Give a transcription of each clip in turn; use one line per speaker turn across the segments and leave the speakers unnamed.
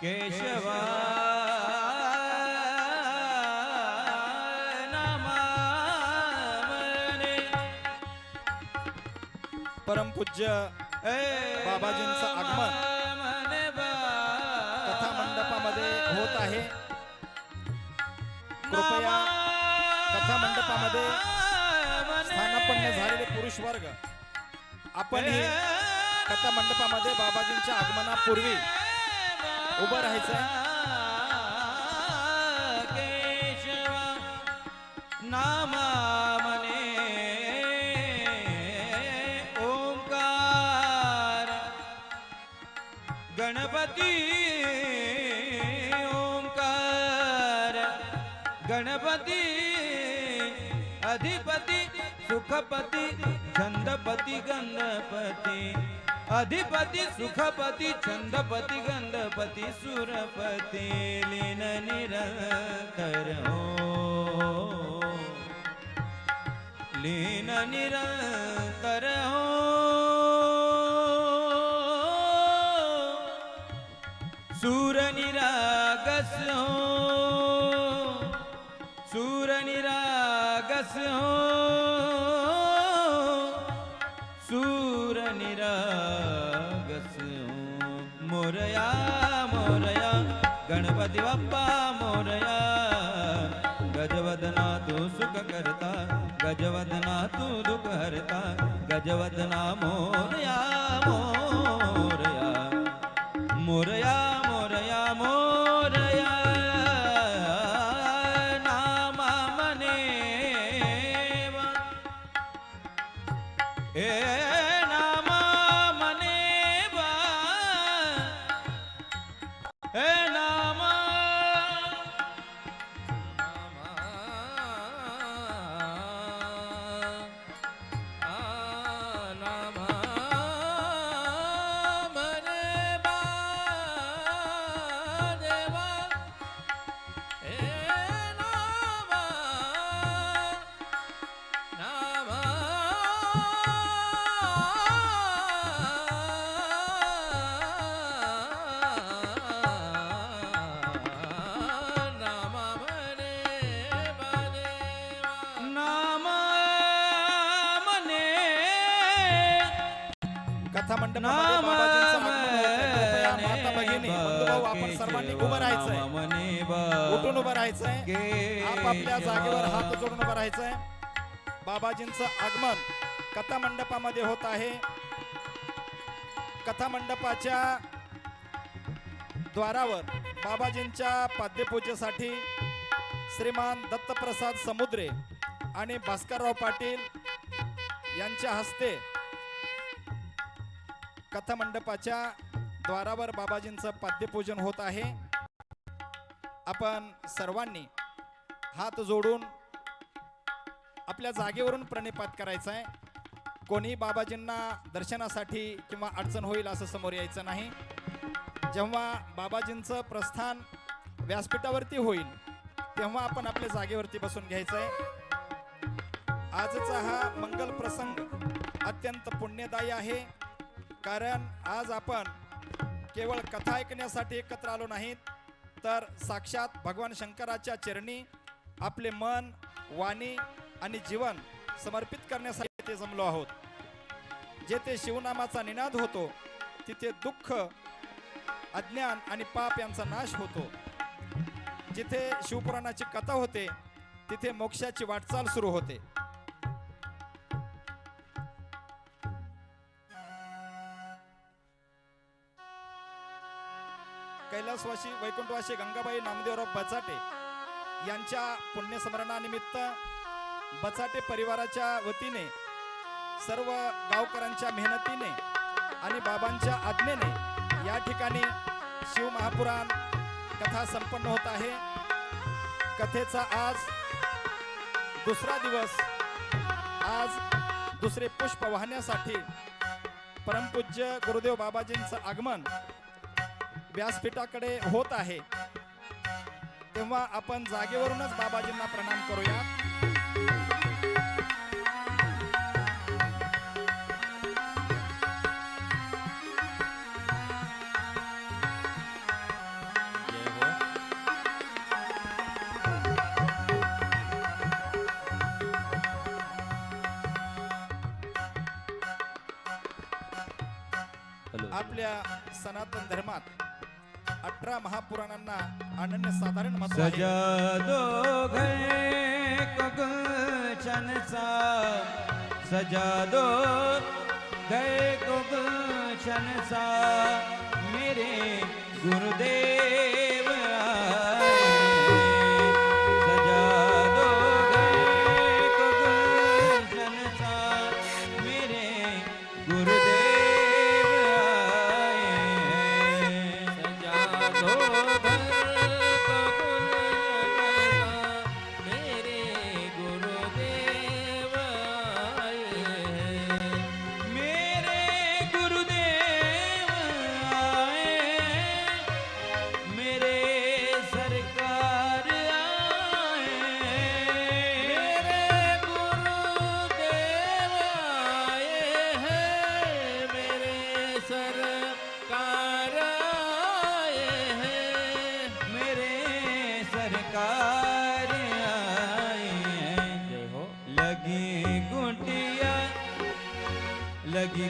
केशव
परमपूज्य बाबाजींचं आगमन कथा मंडपामध्ये होत आहे. कृपया कथा मंडपामध्ये स्थानापन्न झालेले पुरुष वर्ग. आपणही कथा मंडपामध्ये बाबाजींच्या आगमनापूर्वी उभं राहायचंय.
केशव नामा मने ओंकार. गणपती ओंकार. गणपती अधिपती सुखपती छंदपती गणपती. अधिपती सुखपती छंदपती गंधपती सुरपती लीन निरंतर हो। लीन निरंतर हो। सूर निरागस हो। सूर निरागस हो। गणपती बाप्पा मोरया. गजवदना तू सुख करता गजवदना तू दुख हरता गजवदना मोरया
मोर बंधुभाऊ आपण सर्वांनी उभं राहायचंय. उठून उभं राहायचंय. आपापल्या जागेवर हात जोडून उभं राहायचंय. बाबाजींचं आगमन कथा मंडपामध्ये होत आहे. कथा मंडपाच्या द्वारावर बाबाजींच्या पाद्यपूजेसाठी श्रीमान दत्तप्रसाद समुद्रे आणि भास्करराव पाटील यांच्या हस्ते कथा मंडपाच्या द्वारावर बाबाजींचं पाद्यपूजन होत आहे. आपण सर्वांनी हात जोडून आपल्या जागेवरून प्रणिपात करायचा आहे. कोणी बाबाजींना दर्शनासाठी किंवा अडचण होईल असं समोर यायचं नाही. जेव्हा बाबाजींचं प्रस्थान व्यासपीठावरती होईल तेव्हा आपण आपल्या जागेवरती बसून घ्यायचं आहे आजचा हा मंगल प्रसंग अत्यंत पुण्यदायी आहे. कारण आज आपण केवळ कथा ऐकण्यासाठी एकत्र आलो नाहीत तर साक्षात भगवान शंकराच्या चरणी आपले मन वाणी आणि जीवन समर्पित करण्यासाठी ते जमलो आहोत जेथे शिवनामाचा निनाद होतो तिथे दुःख अज्ञान आणि पाप यांचा नाश होतो. जिथे शिवपुराणाची कथा होते तिथे मोक्षाची वाटचाल सुरू होते. कैलासवासी वैकुंठवासी गंगाबाई नामदेवराव बचाटे यांच्या पुण्यस्मरणानिमित्त बचाटे परिवाराच्या वतीने सर्व गावकऱ्यांच्या मेहनतीने आणि बाबांच्या आज्ञेने या ठिकाणी शिव महापुराण कथा संपन्न होत आहे. कथेचा आज दुसरा दिवस आज दुसरे पुष्प वाहण्यासाठी परमपूज्य गुरुदेव बाबाजींचं आगमन व्यासपीठाकडे होत आहे. तेव्हा आपण जागेवरूनच बाबाजींना प्रणाम करूया. आपल्या सनातन धर्मात अठरा महापुराणांना अनन्य साधारण महत्त्व आहे.
सजा दो गए गुलशन सा सजा दो सा मेरे गुरुदेव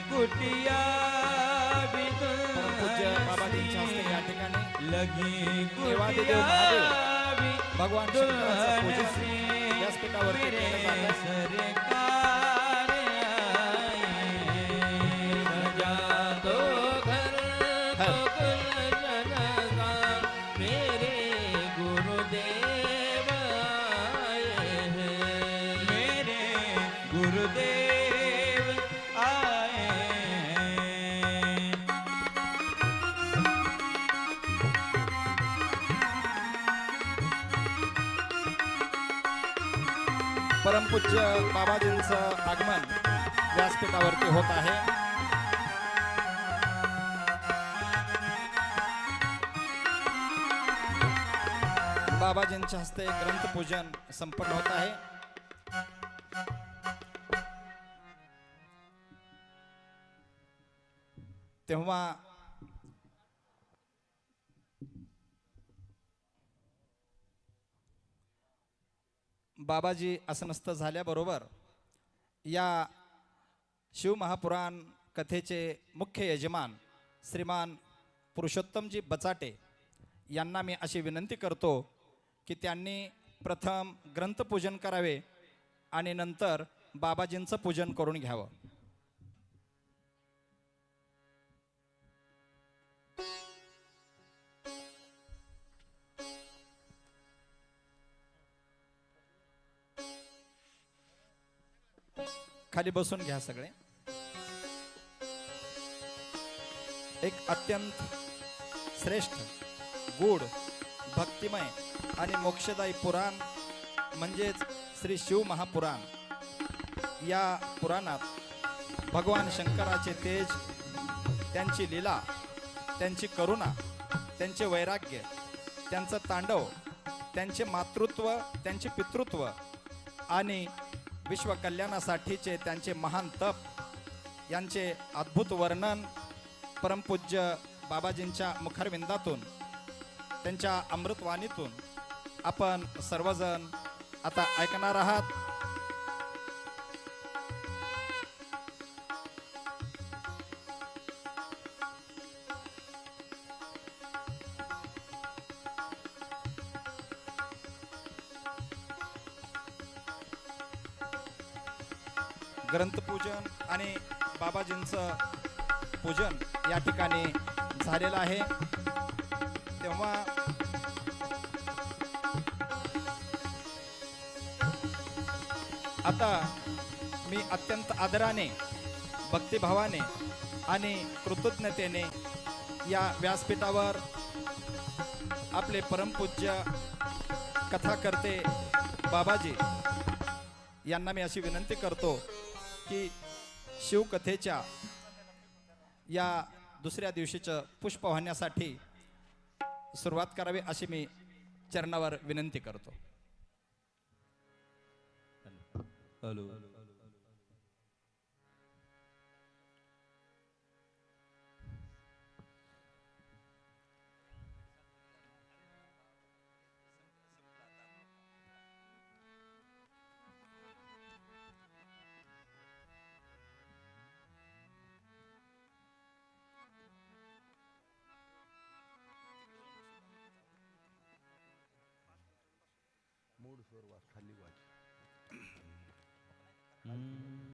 कुटिया
या ठिकाणी.
लगी कुटिया
भगवान शंकराचं परमपूज्य बाबाजींचं आगमन व्यासपीठावरती होत आहे. बाबाजींच्या हस्ते ग्रंथपूजन संपन्न होत आहे. तेव्हा बाबाजी असनस्थ झाल्याबरोबर या शिवमहापुराण कथेचे मुख्य यजमान श्रीमान पुरुषोत्तमजी बचाटे यांना मी अशी विनंती करतो की त्यांनी प्रथम ग्रंथपूजन करावे आणि नंतर बाबाजींचं पूजन करून घ्यावं. खाली बसून घ्या सगळे. एक अत्यंत श्रेष्ठ गूढ भक्तिमय आणि मोक्षदायी पुराण म्हणजेच श्री शिव महापुराण. या पुराणात भगवान शंकराचे तेज त्यांची लीला त्यांची करुणा त्यांचे वैराग्य त्यांचं तांडव त्यांचे मातृत्व त्यांचे पितृत्व आणि विश्वकल्याणासाठीचे त्यांचे महान तप यांचे अद्भुत वर्णन परमपूज्य बाबाजींच्या मुखारविंदातून त्यांच्या अमृतवाणीतून आपण सर्वजण आता ऐकणार आहात. ग्रंथपूजन आणि बाबाजींचं पूजन या ठिकाणी झालेलं आहे. तेव्हा आता मी अत्यंत आदराने भक्तिभावाने आणि कृतज्ञतेने या व्यासपीठावर आपले परमपूज्य कथाकर्ते बाबाजी यांना मी अशी विनंती करतो की शिवकथेच्या या दुसऱ्या दिवशीचं पुष्प वाहण्यासाठी सुरुवात करावी अशी मी चरणावर विनंती करतो.
हॅलो.
मूड स्वर वाच खाली वाच